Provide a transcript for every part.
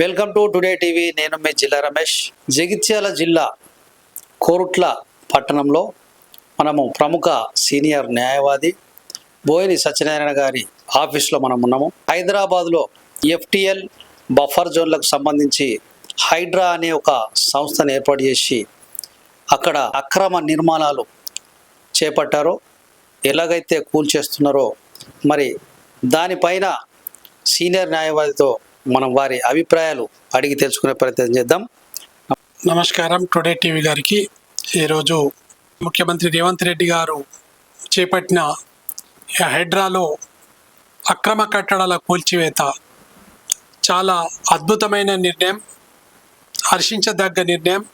Welcome to today TV. నేను మీ జిల్లా రమేష్. జగిత్యాల జిల్లా కోరుట్ల పట్టణంలో మనము ప్రముఖ సీనియర్ న్యాయవాది బోయిని సత్యనారాయణ గారి ఆఫీస్లో మనం ఉన్నాము. హైదరాబాద్లో ఎఫ్టిఎల్ బఫర్ జోన్లకు సంబంధించి హైడ్రా అనే ఒక సంస్థను ఏర్పాటు చేసి అక్కడ అక్రమ నిర్మాణాలు చేపట్టారో. ఎలాగైతే కూల్చేస్తున్నారో మరి దానిపైన సీనియర్ న్యాయవాదితో మనం వారి అభిప్రాయాలు అడిగి తెలుసుకునే ప్రయత్నం చేద్దాం. నమస్కారం. టుడే టీవీ గారికి ఈరోజు ముఖ్యమంత్రి రేవంత్ రెడ్డి గారు చేపట్టిన హైడ్రాలో అక్రమ కట్టడాల కూల్చివేత చాలా అద్భుతమైన నిర్ణయం హర్షించదగ్గ నిర్ణయం.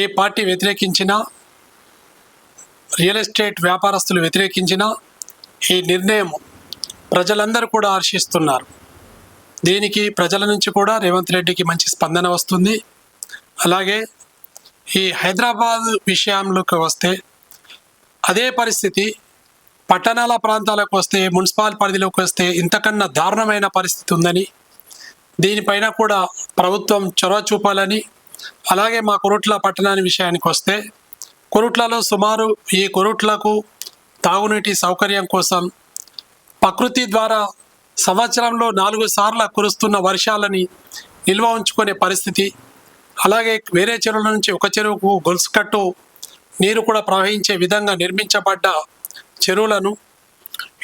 ఏ పార్టీ వ్యతిరేకించినా రియల్ ఎస్టేట్ వ్యాపారస్తులు వ్యతిరేకించినా ఈ నిర్ణయం ప్రజలందరూ కూడా హర్షిస్తున్నారు. దీనికి? ప్రజల నుంచి కూడా రేవంత్ రెడ్డికి మంచి స్పందన వస్తుంది. అలాగే ఈ హైదరాబాద్ విషయంలోకి వస్తే అదే పరిస్థితి పట్టణాల ప్రాంతాలకు వస్తే మున్సిపల్ పరిధిలోకి వస్తే ఇంతకన్నా దారుణమైన పరిస్థితి ఉందని దీనిపైన కూడా ప్రభుత్వం చొరవ చూపాలని అలాగే మా కొరుట్ల పట్టణాని విషయానికి వస్తే కొరుట్లలో సుమారు ఈ కొరుట్లకు తాగునీటి సౌకర్యం కోసం ప్రకృతి ద్వారా సంవత్సరంలో నాలుగు సార్లు కురుస్తున్న వర్షాలని నిల్వ ఉంచుకునే పరిస్థితి. అలాగే వేరే చెరువుల నుంచి ఒక చెరువుకు గొలుసు కట్టు నీరు కూడా ప్రవహించే విధంగా నిర్మించబడ్డ చెరువులను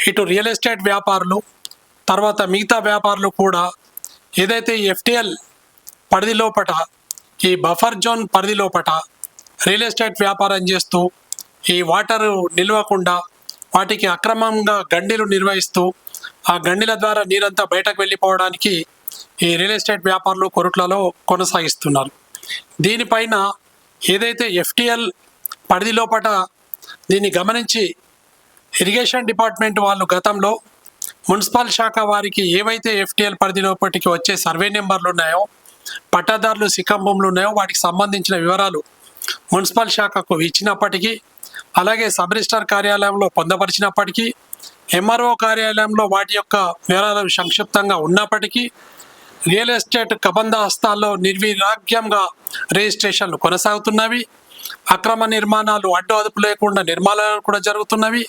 ఇటు రియల్ ఎస్టేట్ వ్యాపారులు తర్వాత మిగతా వ్యాపారులు కూడా ఏదైతే ఎఫ్టిఎల్ పరిధి లోపట ఈ బఫర్ జోన్ పరిధి లోపట రియల్ ఎస్టేట్ వ్యాపారం చేస్తూ ఈ వాటర్ నిల్వకుండా వాటికి అక్రమంగా గండిలు నిర్వహిస్తూ ఆ గండిల ద్వారా నీరంతా బయటకు వెళ్ళిపోవడానికి ఈ రియల్ ఎస్టేట్ వ్యాపారులు కొరుట్లలో కొనసాగిస్తున్నారు. దీనిపైన ఏదైతే ఎఫ్టిఎల్ పరిధిలోపట దీన్ని గమనించి ఇరిగేషన్ డిపార్ట్మెంట్ వాళ్ళు గతంలో మున్సిపల్ శాఖ వారికి ఏవైతే ఎఫ్టిఎల్ పరిధిలోపటికి వచ్చే సర్వే నెంబర్లు ఉన్నాయో పట్టాదారులు సిక్కం భూములు ఉన్నాయో వాటికి సంబంధించిన వివరాలు మున్సిపల్ శాఖకు ఇచ్చినప్పటికీ అలాగే సబ్ రిజిస్టార్ కార్యాలయంలో పొందపరిచినప్పటికీ ఎంఆర్ఓ కార్యాలయంలో వాటి యొక్క వివరాలు సంక్షిప్తంగా ఉన్నప్పటికీ రియల్ ఎస్టేట్ కబంధ హస్తాల్లో నిర్విరాగ్యంగా రిజిస్ట్రేషన్లు కొనసాగుతున్నవి. అక్రమ నిర్మాణాలు అడ్డు అదుపు లేకుండా నిర్మాణాలు కూడా జరుగుతున్నవి.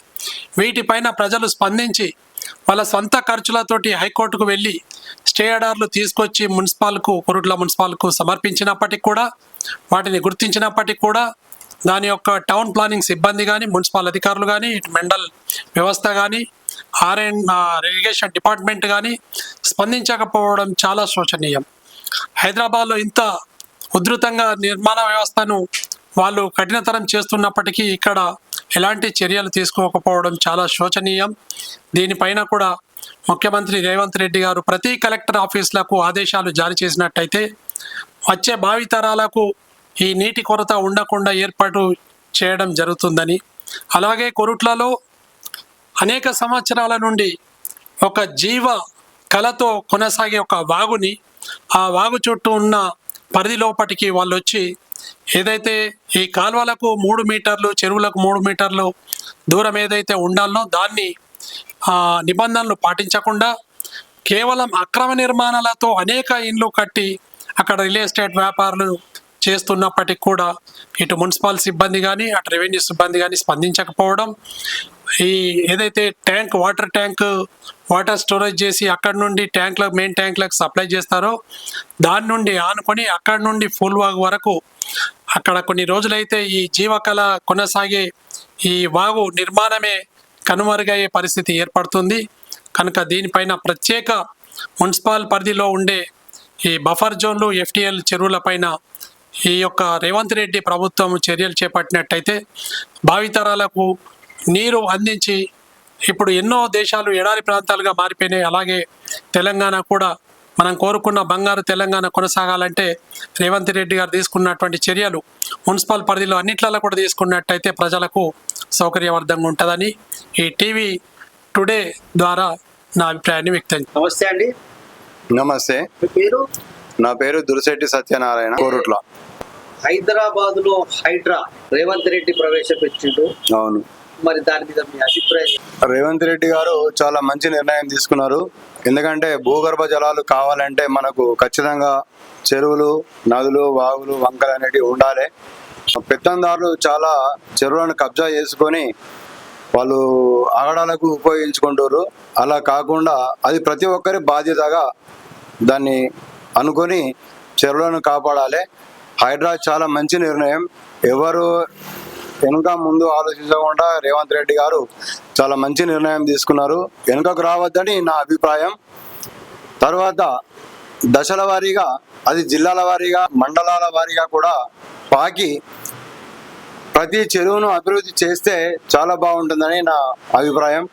వీటిపైన ప్రజలు స్పందించి వాళ్ళ సొంత ఖర్చులతోటి హైకోర్టుకు వెళ్ళి స్టే ఆర్డర్లు తీసుకొచ్చి మున్సిపాల్కు కొరుట్ల మున్సిపాల్కు సమర్పించినప్పటికి కూడా వాటిని గుర్తించినప్పటికీ కూడా దాని యొక్క టౌన్ ప్లానింగ్ సిబ్బంది కానీ మున్సిపల్ అధికారులు కానీ ఇటు మెండల్ వ్యవస్థ కానీ ఆర్ఎన్ ఇరిగేషన్ డిపార్ట్మెంట్ కానీ స్పందించకపోవడం చాలా శోచనీయం. హైదరాబాద్లో ఇంత ఉధృతంగా నిర్మాణ వ్యవస్థను వాళ్ళు కఠినతరం చేస్తున్నప్పటికీ ఇక్కడ ఎలాంటి చర్యలు తీసుకోకపోవడం చాలా శోచనీయం. దీనిపైన కూడా ముఖ్యమంత్రి రేవంత్ రెడ్డి గారు ప్రతి కలెక్టర్ ఆఫీసులకు ఆదేశాలు జారీ చేసినట్టయితే వచ్చే భావితరాలకు ఈ నీటి కొరత ఉండకుండా ఏర్పాటు చేయడం జరుగుతుందని. అలాగే కొరుట్లలో అనేక సంవత్సరాల నుండి ఒక జీవ కళతో కొనసాగే ఒక వాగుని ఆ వాగు చుట్టూ ఉన్న పరిధి లోపటికి వాళ్ళు వచ్చి ఏదైతే ఈ కాలువలకు మూడు మీటర్లు చెరువులకు మూడు మీటర్లు దూరం ఏదైతే ఉండాలనో దాన్ని నిబంధనలు పాటించకుండా కేవలం అక్రమ నిర్మాణాలతో అనేక ఇండ్లు కట్టి అక్కడ రియల్ ఎస్టేట్ వ్యాపారులు చేస్తున్నప్పటికి కూడా ఇటు మున్సిపల్ సిబ్బంది కానీ అటు రెవెన్యూ సిబ్బంది కానీ స్పందించకపోవడం ఈ ఏదైతే tank water tank water storage చేసి అక్కడ నుండి ట్యాంక్లకు మెయిన్ ట్యాంక్లకు సప్లై చేస్తారో దాని నుండి ఆనుకొని అక్కడ నుండి ఫుల్ వాగు వరకు అక్కడ కొన్ని రోజులైతే ఈ జీవకళ కొనసాగే ఈ వాగు నిర్మాణమే కనుమరుగయ్యే పరిస్థితి ఏర్పడుతుంది. కనుక దీనిపైన ప్రత్యేక మున్సిపల్ పరిధిలో ఉండే ఈ బఫర్ జోన్లు ఎఫ్టిఎల్ చెరువులపైన ఈ యొక్క రేవంత్ రెడ్డి ప్రభుత్వం చర్యలు చేపట్టినట్టయితే భావితరాలకు నీరు అందించి ఇప్పుడు ఎన్నో దేశాలు ఎడారి ప్రాంతాలుగా మారిపోయినాయి. అలాగే తెలంగాణ కూడా మనం కోరుకున్న బంగారు తెలంగాణ కొనసాగాలంటే రేవంత్ రెడ్డి గారు తీసుకున్నటువంటి చర్యలు మున్సిపల్ పరిధిలో అన్నిట్లలో కూడా తీసుకున్నట్టయితే ప్రజలకు సౌకర్యవర్ధంగా ఉంటుందని ఈ టీవీ టుడే ద్వారా నా అభిప్రాయాన్ని వ్యక్తం నమస్తే అండి. నమస్తే. పేరు? నా పేరు దురిశెట్టి సత్యనారాయణ కోరుట్ల. హైదరాబాద్లో హైడ్రా రేవంత్ రెడ్డి ప్రవేశపెట్టిండు. అవును. మరి దాని మీద మీ అభిప్రాయం? రేవంత్ రెడ్డి గారు చాలా మంచి నిర్ణయం తీసుకున్నారు. ఎందుకంటే భూగర్భ జలాలు కావాలంటే మనకు ఖచ్చితంగా చెరువులు నదులు వాగులు వంకలు అనేటివి ఉండాలి. పెత్తందారులు చాలా చెరువులను కబ్జా చేసుకొని వాళ్ళు ఆగడాలకు ఉపయోగించుకుంటారు అలా కాకుండా అది ప్రతి ఒక్కరి బాధ్యతగా దాన్ని అనుకొని చెరువులను కాపాడాలి. హైడ్రా చాలా మంచి నిర్ణయం. ఎవరు వెనుక ముందు ఆలోచించకుండా రేవంత్ రెడ్డి గారు చాలా మంచి నిర్ణయం తీసుకున్నారు. వెనుకకు రావద్దని నా అభిప్రాయం. తర్వాత దశల వారీగా అది జిల్లాల వారీగా మండలాల వారీగా కూడా పాకి ప్రతి చెరువును అభివృద్ధి చేస్తే చాలా బాగుంటుందని నా అభిప్రాయం.